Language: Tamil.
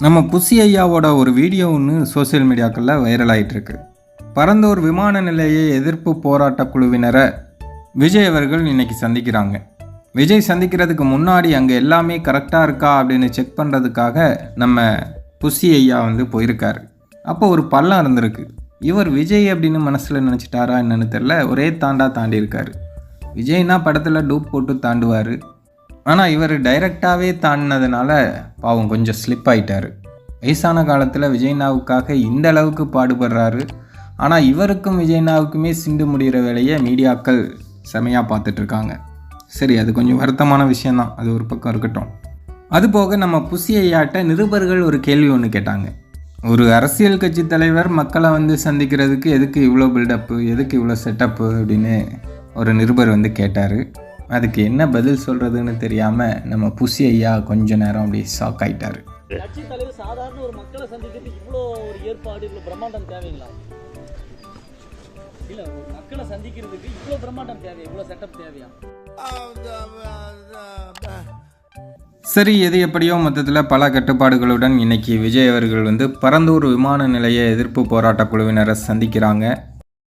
நம்ம புசி ஐயாவோட ஒரு வீடியோ ஒன்று சோஷியல் மீடியாக்களில் வைரல் ஆகிட்டுருக்கு பரந்தூர் விமான நிலைய எதிர்ப்பு போராட்ட குழுவினரை விஜய் அவர்கள் இன்னைக்கு சந்திக்கிறாங்க. விஜய் சந்திக்கிறதுக்கு முன்னாடி அங்கே எல்லாமே கரெக்டாக இருக்கா அப்படின்னு செக் பண்ணுறதுக்காக நம்ம புசி ஐயா வந்து போயிருக்காரு. அப்போ ஒரு பள்ளம் இருந்திருக்கு. இவர் விஜய் அப்படின்னு மனசில் நினச்சிட்டாரா என்னன்னு தெரில ஒரே தாண்டா தாண்டியிருக்காரு. விஜய்னா படத்தில் டூப் போட்டு தாண்டுவார். ஆனால் இவர் டைரக்டாகவே தாண்டினதுனால பாவம் கொஞ்சம் ஸ்லிப் ஆயிட்டார். வயசான காலத்தில் விஜய்னாவுக்காக இந்த அளவுக்கு பாடுபடுறாரு. ஆனால் இவருக்கும் விஜய்னாவுக்குமே சிண்டு முடிகிற வேலையை மீடியாக்கள் செமையாக பார்த்துட்ருக்காங்க சரி அது கொஞ்சம் வருத்தமான விஷயந்தான் அது ஒரு பக்கம் இருக்கட்டும். அதுபோக நம்ம புசியையாட்ட நிருபர்கள் ஒரு கேள்வி ஒன்று கேட்டாங்க. ஒரு அரசியல் கட்சி தலைவர் மக்களை வந்து சந்திக்கிறதுக்கு எதுக்கு இவ்வளோ பில்டப்பு எதுக்கு இவ்வளோ செட்டப்பு அப்படின்னு ஒரு நிருபர் வந்து கேட்டார். அதுக்கு என்ன பதில் சொல்கிறதுன்னு தெரியாமல் நம்ம புசி ஐயா கொஞ்ச நேரம் அப்படியே ஷாக் ஆயிட்டாரு. கட்சி தலைவர் சாதாரண ஒரு மக்களை சந்திக்கிறதுக்கு இவ்வளோ ஒரு ஏற்பாடு இவ்வளோ பிரம்மாண்டம் தேவைங்களா இல்ல மக்களை சந்திக்கிறதுக்கு இவ்வளோ பிரம்மாண்டம் தேவையா இவ்வளோ செட்டப் தேவையா? சரி எது எப்படியோ மொத்தத்தில் பல கட்டுப்பாடுகளுடன் இன்னைக்கு விஜய் அவர்கள் வந்து பரந்தூர் விமான நிலைய எதிர்ப்பு போராட்ட குழுவினரை சந்திக்கிறாங்க.